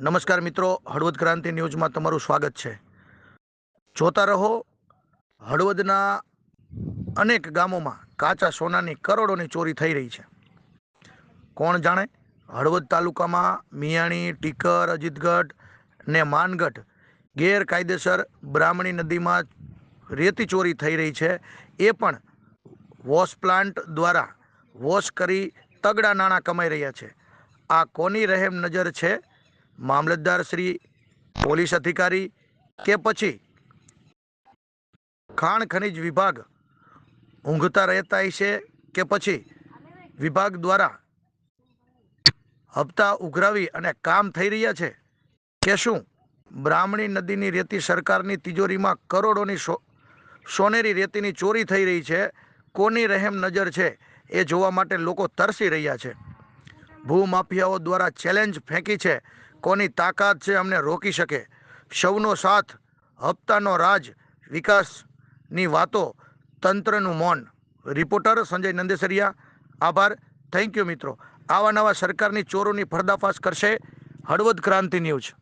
નમસ્કાર મિત્રો, હળવદ ક્રાંતિ ન્યૂઝમાં તમારું સ્વાગત છે. જોતા રહો, હળવદના અનેક ગામોમાં કાચા સોનાની કરોડોની ચોરી થઈ રહી છે. કોણ જાણે, હળવદ તાલુકામાં મિયાણી, ટીકર, અજીતગઢ ને માનગઢ ગેરકાયદેસર બ્રાહ્મણી નદીમાં રેતી ચોરી થઈ રહી છે. એ પણ વોશ પ્લાન્ટ દ્વારા વોશ કરી તગડા નાણાં કમાઈ રહ્યા છે. આ કોની રહેમ નજર છે? મામલતદાર શ્રી, પોલીસ અધિકારી કે પછી ખાણ ખનિજ વિભાગ ઊંઘતા રહેતા છે કે પછી વિભાગ દ્વારા હપ્તા ઉઘરાવી અને કામ થઈ રહ્યા છે કે શું? બ્રાહ્મણી નદીની રેતી સરકારની તિજોરીમાં કરોડોની સોનેરી રેતીની ચોરી થઈ રહી છે. કોની રહેમ નજર છે એ જોવા માટે લોકો તરસી રહ્યા છે. ભૂમાફિયાઓ દ્વારા ચેલેન્જ ફેંકી છે. કોની તાકાત છે અમને રોકી શકે? સૌનો સાથ, હપ્તાનો રાજ, વિકાસની વાતો, તંત્રનું મૌન. રિપોર્ટર સંજય નંદેસરિયા, આભાર. થેન્ક યુ મિત્રો. આવા નવા સરકારની ચોરોની પર્દાફાશ કરશે હળવદ ક્રાંતિ ન્યૂઝ.